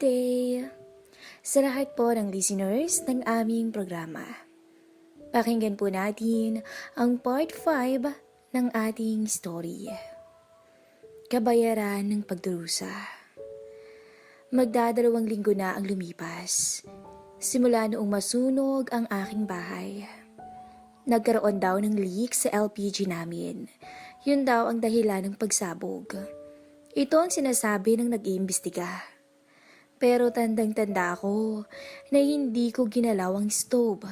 Day! Sa lahat po ng listeners ng aming programa. Pakinggan po natin ang part 5 ng ating story. Kabayaran ng pagdurusa. Magdadalawang linggo na ang lumipas. Simula noong masunog ang aking bahay. Nagkaroon daw ng leak sa LPG namin. Yun daw ang dahilan ng pagsabog. Ito ang sinasabi ng nag-iimbestiga. Pero tandang-tanda ako na hindi ko ginalaw ang stove.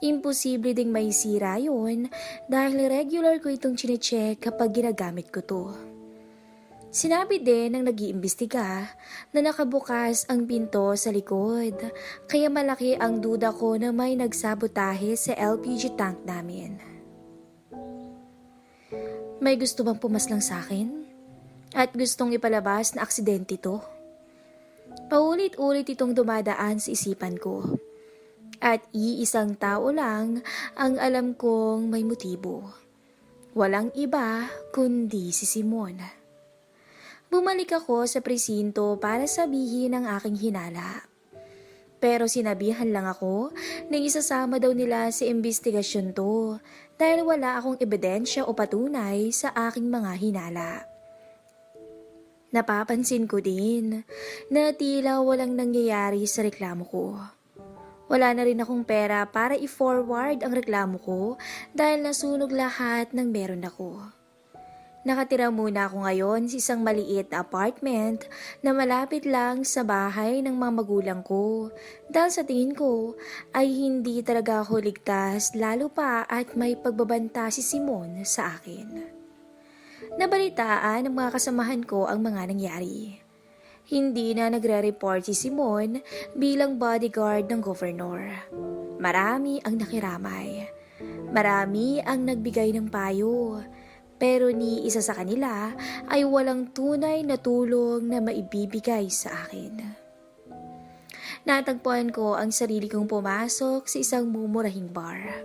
Imposible ding may sira yun dahil regular ko itong chinecheck kapag ginagamit ko to. Sinabi din ng nag-iimbestiga na nakabukas ang pinto sa likod kaya malaki ang duda ko na may nagsabotahe sa LPG tank namin. May gusto bang pumaslang sa akin? At gustong ipalabas na aksidente to? Paulit-ulit itong dumadaan sa isipan ko. At iisang tao lang ang alam kong may motibo. Walang iba kundi si Simon. Bumalik ako sa presinto para sabihin ang aking hinala. Pero sinabihan lang ako na isasama daw nila sa investigasyon to dahil wala akong ebidensya o patunay sa aking mga hinala. Napapansin ko din na tila walang nangyayari sa reklamo ko. Wala na rin akong pera para i-forward ang reklamo ko dahil nasunog lahat ng meron ako. Nakatira muna ako ngayon sa isang maliit na apartment na malapit lang sa bahay ng mga magulang ko dahil sa tingin ko ay hindi talaga ako ligtas lalo pa at may pagbabanta si Simon sa akin. Nabalitaan ng mga kasamahan ko ang mga nangyari. Hindi na nagre-report si Simon bilang bodyguard ng governor. Marami ang nakiramay. Marami ang nagbigay ng payo. Pero ni isa sa kanila ay walang tunay na tulong na maibibigay sa akin. Natagpuan ko ang sarili kong pumasok sa isang mumurahing bar.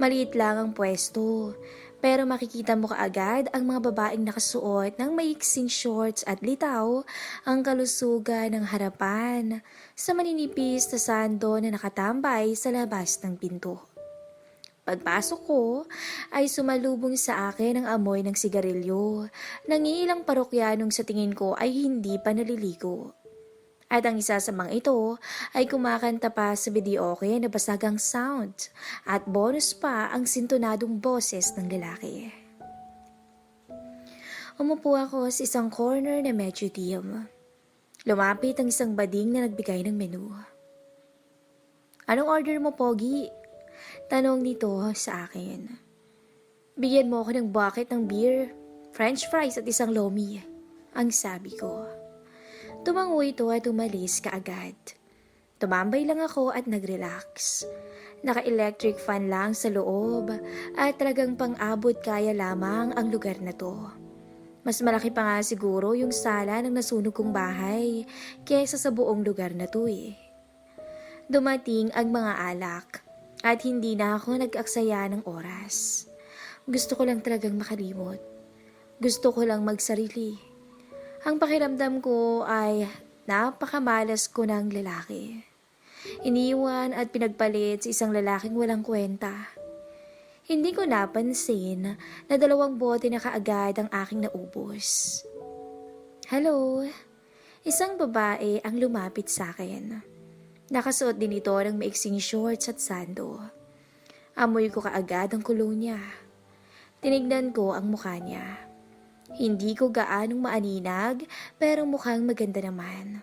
Maliit lang ang pwesto, pero makikita mo kaagad ang mga babaeng nakasuot ng maiksing shorts at litaw ang kalusugan ng harapan sa maninipis na sando na nakatambay sa labas ng pinto. Pagpasok ko ay sumalubong sa akin ang amoy ng sigarilyo ng ilang parokyanong sa tingin ko ay hindi pa naliligo. At ang isa sa mga ito ay kumakanta pa sa videoke na basagang sound at bonus pa ang sintonadong boses ng lalaki. Umupo ako sa isang corner na medyo dim. Lumapit ang isang bading na nagbigay ng menu. Anong order mo, Pogi? Tanong nito sa akin. Bigyan mo ako ng bucket ng beer, french fries at isang lomi. Ang sabi ko. Tumango ito at umalis kaagad. Tumambay lang ako at nag-relax. Naka-electric fan lang sa loob at talagang pang-abot kaya lamang ang lugar na to. Mas malaki pa nga siguro yung sala ng nasunog kong bahay kesa sa buong lugar na to eh. Dumating ang mga alak at hindi na ako nag-aksaya ng oras. Gusto ko lang talagang makalimot. Gusto ko lang magsarili. Ang pakiramdam ko ay napakamalas ko ng lalaki. Iniwan at pinagpalit sa isang lalaking walang kwenta. Hindi ko napansin na dalawang bote na kaagad ang aking naubos. Hello, isang babae ang lumapit sa akin. Nakasuot din ito ng maiksing shorts at sando. Amoy ko kaagad ang kulo niya. Tinignan ko ang mukha niya. Hindi ko gaanong maaninag pero mukhang maganda naman.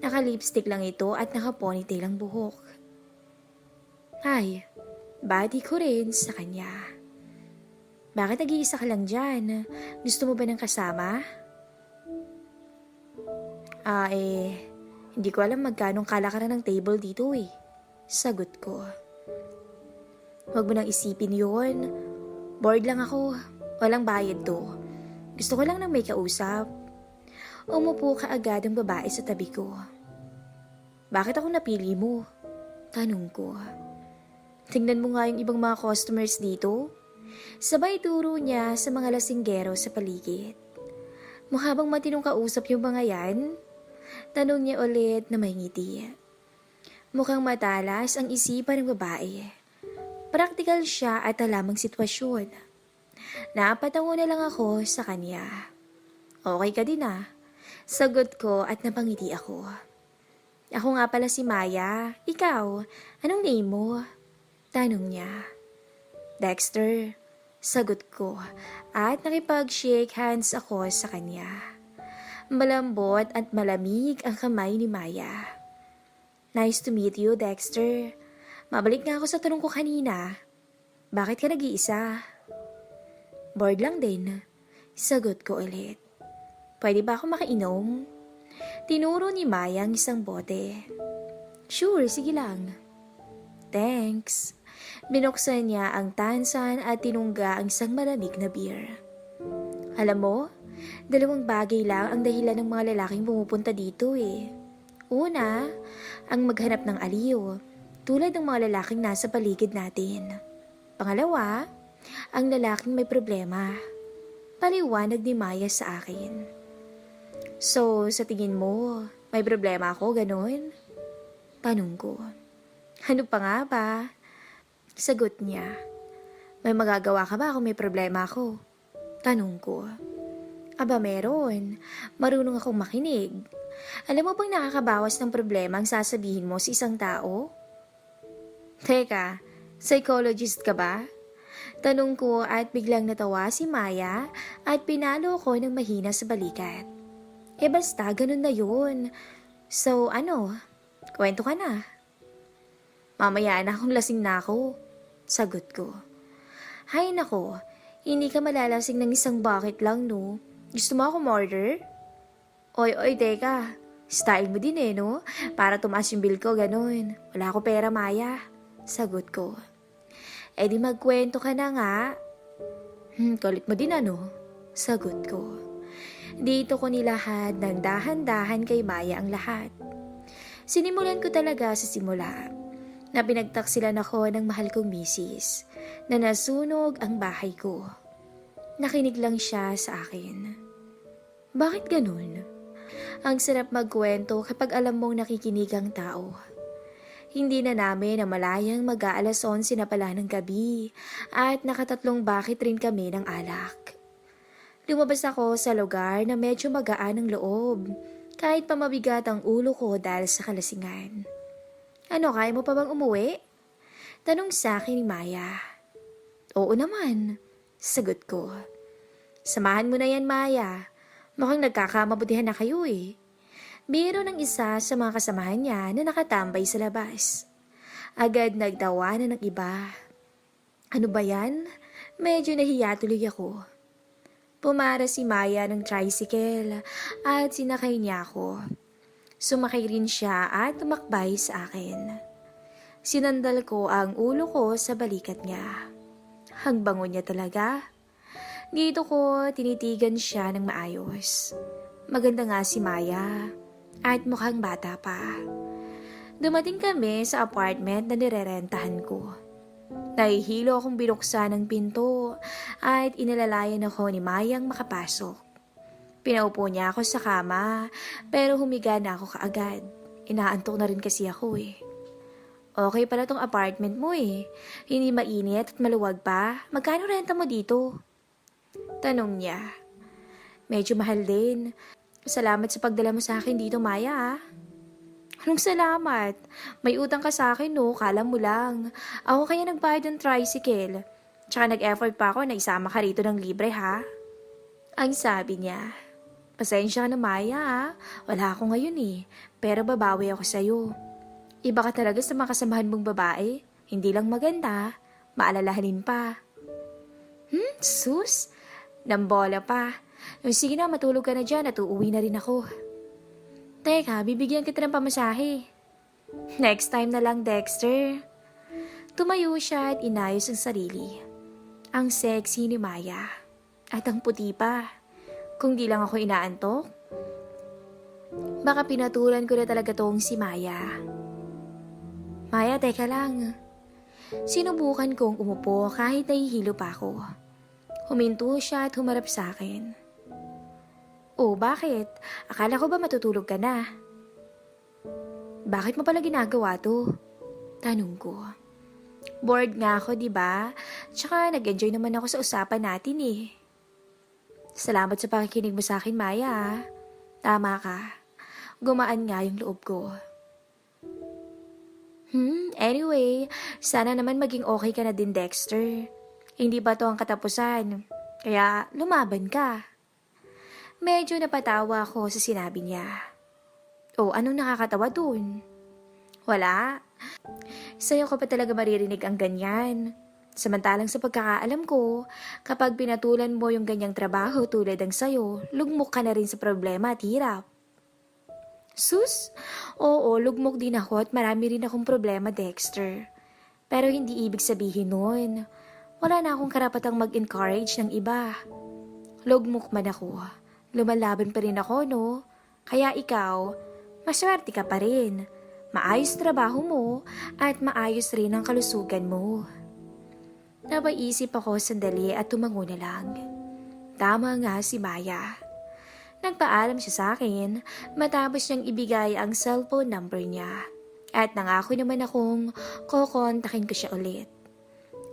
Naka-lipstick lang ito at naka-ponytail ang buhok. Ay, body ko rin sa kanya. Bakit nag-iisa ka lang dyan? Gusto mo ba ng kasama? Ah, eh, hindi ko alam magkanong kalakaran ng table dito eh. Sagot ko. Huwag mo nang isipin yon. Bored lang ako. Walang bayad to. Gusto ko lang ng may kausap. Umupo ka agad ang babae sa tabi ko. Bakit ako napili mo? Tanong ko. Tingnan mo nga yung ibang mga customers dito. Sabay turo niya sa mga lasinggero sa paligid. Mukha bang matinong kausap yung mga yan? Tanong niya ulit na may ngiti. Mukhang matalas ang isipan ng babae. Praktikal siya at alamang sitwasyon. Napatango na lang ako sa kanya. Okay ka din ah. Sagot ko at napangiti ako. Ako nga pala si Maya. Ikaw, anong name mo? Tanong niya. Dexter, sagot ko at nakipag-shake hands ako sa kanya. Malambot at malamig ang kamay ni Maya. Nice to meet you, Dexter. Mabalik nga ako sa tanong ko kanina. Bakit ka nag-iisa? Bored lang din. Sagot ko ulit. Pwede ba ako makainom? Tinuro ni Maya ang isang bote. Sure, sige lang. Thanks. Binuksan niya ang tansan at tinungga ang isang malamig na beer. Alam mo, dalawang bagay lang ang dahilan ng mga lalaking pumupunta dito eh. Una, ang maghanap ng aliw, tulad ng mga lalaking nasa paligid natin. Pangalawa, ang lalaking may problema. Paliwanag ni Maya sa akin. So, sa tingin mo, may problema ako, ganun? Tanong ko. Ano pa nga ba? Sagot niya. May magagawa ka ba kung may problema ako? Tanong ko. Aba meron. Marunong akong makinig. Alam mo bang nakakabawas ng problema ang sasabihin mo sa isang tao? Teka, psychologist ka ba? Tanong ko at biglang natawa si Maya at pinalo ko ng mahina sa balikat. Eh basta, ganun na yun. So ano, kwento ka na. Mamaya na akong lasing na ako. Sagot ko. Hay nako, hindi ka malalasing ng isang bucket lang no. Gusto mo ako order? Oy, oy, teka. Style mo din eh, no? Para tumaas yung bill ko, ganun. Wala ko pera, Maya. Sagot ko. Eh di magkwento ka na nga. Hmm, kulit mo din ano? Sagot ko. Dito ko nilahad ng dahan-dahan kay Maya ang lahat. Sinimulan ko talaga sa simula na pinagtaksilan ako ng mahal kong misis na nasunog ang bahay ko. Nakinig lang siya sa akin. Bakit ganun? Ang sarap magkwento kapag alam mong nakikinig ang tao. Hindi na namin na malayang mag-aalas 11 na pala ng gabi at nakatatlong bakit rin kami ng alak. Lumabas ako sa lugar na medyo magaan ang loob kahit pa mabigat ang ulo ko dahil sa kalasingan. Ano, kaya mo pa bang umuwi? Tanong sa akin ni Maya. Oo naman, sagot ko. Samahan mo na yan, Maya. Mukhang nagkakamabutihan na kayo eh. Biro ng isa sa mga kasamahan niya na nakatambay sa labas. Agad nagtawa na ng iba. Ano ba yan? Medyo nahiya tuloy ako. Pumara si Maya ng tricycle at sinakay niya ako. Sumakay rin siya at tumakbay sa akin. Sinandal ko ang ulo ko sa balikat niya. Ang bango niya talaga. Dito ko tinitigan siya ng maayos. Maganda nga si Maya at mukhang bata pa. Dumating kami sa apartment na nirerentahan ko. Nahihilo akong binuksan ng pinto at inalalayan ako ni Mayang makapasok. Pinaupo niya ako sa kama pero humiga na ako kaagad. Inaantok na rin kasi ako eh. Okay pala tong apartment mo eh. Hindi mainit at maluwag pa. Magkano renta mo dito? Tanong niya. Medyo mahal din. Salamat sa pagdala mo sa akin dito, Maya ah. Anong salamat? May utang ka sa akin no, kala mo lang. Ako kaya nagbayad ng tricycle. Tsaka nag-effort pa ako na isama ka rito ng libre ha. Ang sabi niya. Pasensya ka na Maya ha. Wala ako ngayon eh. Pero babawi ako sa'yo. Iba ka talaga sa mga kasamahan mong babae. Hindi lang maganda. Maalalahanin pa. Hmm, sus. Nambola pa. Sige na, matulog ka na dyan at uuwi na rin ako. Teka, bibigyan kita ng pamasahe. Next time na lang, Dexter. Tumayo siya at inayos ang sarili. Ang sexy ni Maya. At ang puti pa. Kung di lang ako inaantok, baka pinatulan ko na talaga tong si Maya. Maya, teka lang. Sinubukan kong umupo kahit nahihilo pa ako. Huminto siya at humarap sa akin. Oh, bakit? Akala ko ba matutulog ka na? Bakit mo pala ginagawa to? Tanong ko. Bored nga ako, di ba? Tsaka nag-enjoy naman ako sa usapan natin eh. Salamat sa pakikinig mo sa akin, Maya. ah. Tama ka. Gumaan nga yung loob ko. Hmm, anyway, sana naman maging okay ka na din, Dexter. Hindi ba to ang katapusan? Kaya lumaban ka. Medyo napatawa ako sa sinabi niya. O, anong nakakatawa dun? Wala. Sa'yo ko pa talaga maririnig ang ganyan. Samantalang sa pagkakaalam ko, kapag pinatulan mo yung ganyang trabaho tulad ng sayo, lugmok ka na rin sa problema at hirap. Sus? Oo, lugmok din ako at marami rin akong problema, Dexter. Pero hindi ibig sabihin nun. Wala na akong karapatang mag-encourage ng iba. Lugmok man ako. Lumalaban pa rin ako, no? Kaya ikaw, maswerte ka pa rin. Maayos trabaho mo at maayos rin ang kalusugan mo. Napaisip ako sandali at tumango na lang. Tama nga si Maya. Nagpaalam siya sa akin matapos niyang ibigay ang cellphone number niya. At nangako naman akong kukontakin ko siya ulit.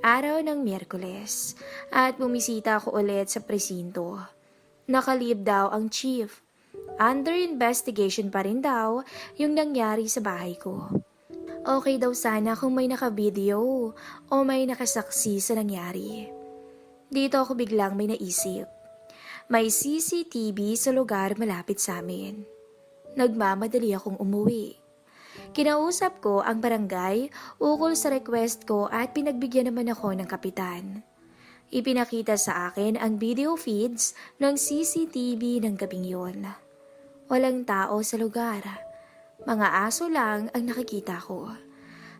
Araw ng Miyerkules at bumisita ako ulit sa presinto. Nakalib daw ang chief. Under investigation pa rin daw yung nangyari sa bahay ko. Okay daw sana kung may nakavideo o may nakasaksi sa nangyari. Dito ako biglang may naisip. May CCTV sa lugar malapit sa amin. Nagmamadali akong umuwi. Kinausap ko ang barangay ukol sa request ko at pinagbigyan naman ako ng kapitan. Ipinakita sa akin ang video feeds ng CCTV ng gabing yon. Walang tao sa lugar. Mga aso lang ang nakikita ko.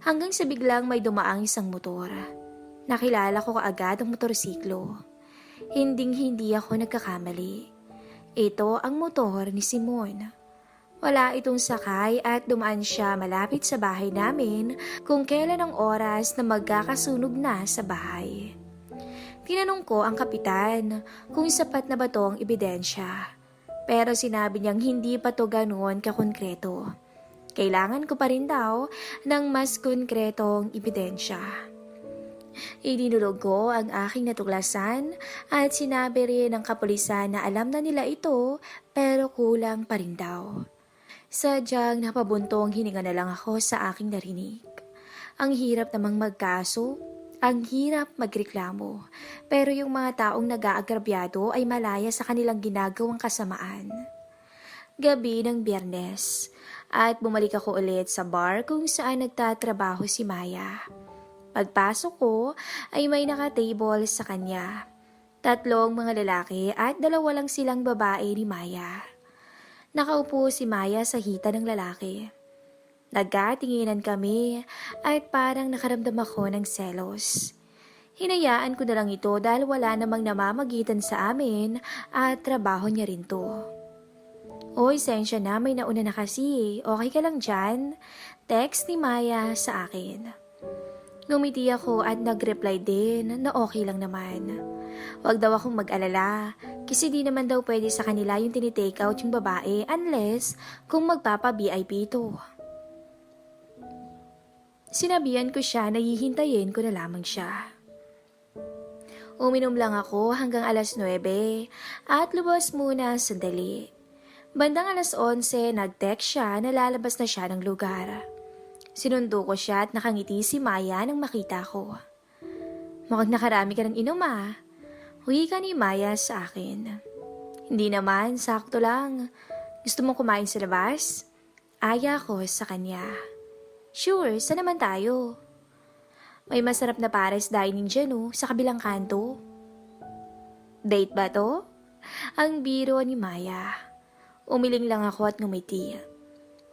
Hanggang sa biglang may dumaang isang motor. Nakilala ko kaagad ang motorsiklo. Hinding hindi ako nagkakamali. Ito ang motor ni Simon. Wala itong sakay at dumaan siya malapit sa bahay namin kung kailan ang oras na magkakasunog na sa bahay. Tinanong ko ang kapitan kung sapat na ba to ang ebidensya. Pero sinabi niyang hindi pa to ganoon kakonkreto. Kailangan ko pa rin daw ng mas konkretong ebidensya. Idinulog ko ang aking natuklasan at sinabi rin ng kapulisan na alam na nila ito pero kulang pa rin daw. Sadyang napabuntong hininga na lang ako sa aking narinig. Ang hirap namang magkaso, ang hirap magreklamo, pero yung mga taong nag-aagrabyado ay malaya sa kanilang ginagawang kasamaan. Gabi ng biyernes, at bumalik ako ulit sa bar kung saan nagtatrabaho si Maya. Pagpasok ko ay may naka-table sa kanya. Tatlong mga lalaki at dalawa lang silang babae ni Maya. Nakaupo si Maya sa hita ng lalaki. Nagkatinginan kami at parang nakaramdam ako ng selos. Hinayaan ko na lang ito dahil wala namang namamagitan sa amin at trabaho niya rin to. Oy, sensya na, may nauna na kasi. Okay ka lang dyan? Text ni Maya sa akin. Ngumiti ako at nag-reply din na okay lang naman. Huwag daw akong mag-alala kasi di naman daw pwede sa kanila yung tinitake out yung babae unless kung magpapa-VIP ito. Sinabihan ko siya na hihintayin ko na lamang siya. Uminom lang ako hanggang alas 9 at lubos muna sandali. Bandang alas 11, nag-text siya na lalabas na siya ng lugar. Sinundo ko siya at nakangiti si Maya nang makita ko. Mukhang nakarami ka ng inom ah. Huwi ka ni Maya sa akin. Hindi naman, sakto lang. Gusto mo kumain sa labas? Aya ko sa kanya. Sure, saan naman tayo? May masarap na pares dining dyan oh, sa kabilang kanto. Date ba to? Ang biro ni Maya. Umiling lang ako at ngumiti.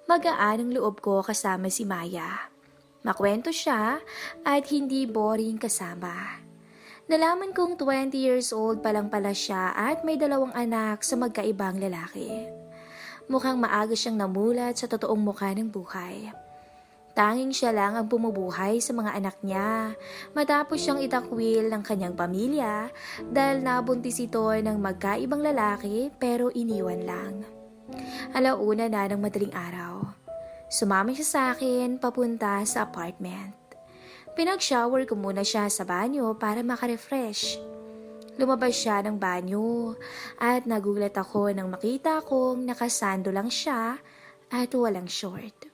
Magaan ang loob ko kasama si Maya. Makwento siya at hindi boring kasama. Nalaman kong 20 years old pa lang pala siya at may dalawang anak sa magkaibang lalaki. Mukhang maaga siyang namulat sa totoong mukha ng buhay. Tanging siya lang ang bumubuhay sa mga anak niya matapos siyang itakwil ng kanyang pamilya dahil nabuntis ito ng magkaibang lalaki pero iniwan lang. Alauna na ng madaling araw. Sumama siya sa akin papunta sa apartment. Pinag-shower ko muna siya sa banyo para makarefresh. Lumabas siya ng banyo at nagulat ako nang makita kong nakasando lang siya at walang short.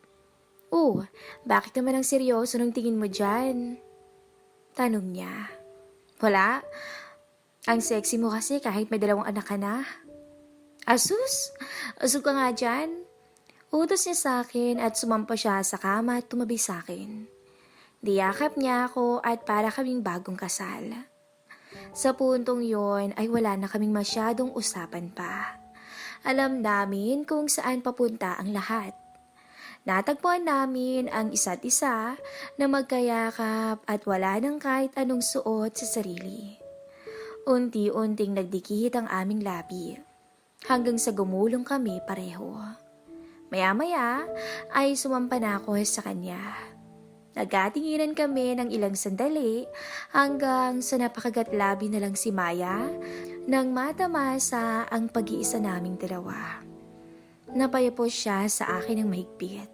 Oh, bakit naman ang seryoso ng tingin mo dyan? Tanong niya. Wala. Ang sexy mo kasi kahit may dalawang anak ka na. Asus, asog ka nga dyan. Utos niya sa akin at sumampa siya sa kama at tumabi sa akin. Diyakap niya ako at para kaming bagong kasal. Sa puntong yon ay wala na kaming masyadong usapan pa. Alam namin kung saan papunta ang lahat. Natagpuan namin ang isa't isa na magkayakap at wala nang kahit anong suot sa sarili. Unti-unting nagdikit ang aming labi hanggang sa gumulong kami pareho. Maya-maya ay sumampa ako sa kanya. Nagkatinginan kami ng ilang sandali hanggang sa napakagatlabi na lang si Maya nang matamasa ang pag-iisa naming dalawa. Napayapos siya sa akin ng mahigpit,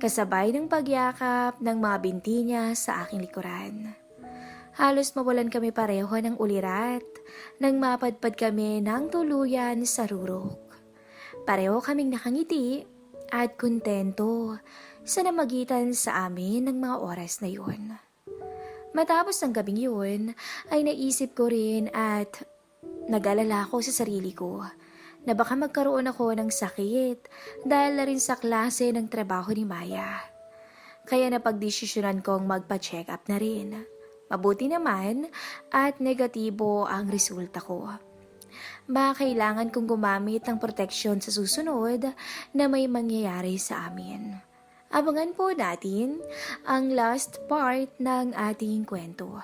kasabay ng pagyakap ng mga binti niya sa aking likuran. Halos mawalan kami pareho ng ulirat nang mapadpad kami ng tuluyan sa rurok. Pareho kaming nakangiti at kontento sa namagitan sa amin ng mga oras na yun. Matapos ng gabing yun, ay naisip ko rin at nag-alala ako sa sarili ko na baka magkaroon ako ng sakit dahil na rin sa klase ng trabaho ni Maya. Kaya napagdesisyonan kong magpa-check up na rin. Mabuti naman at negatibo ang resulta ko. Baka kailangan kong gumamit ng proteksyon sa susunod na may mangyayari sa amin. Abangan po natin ang last part ng ating kwento.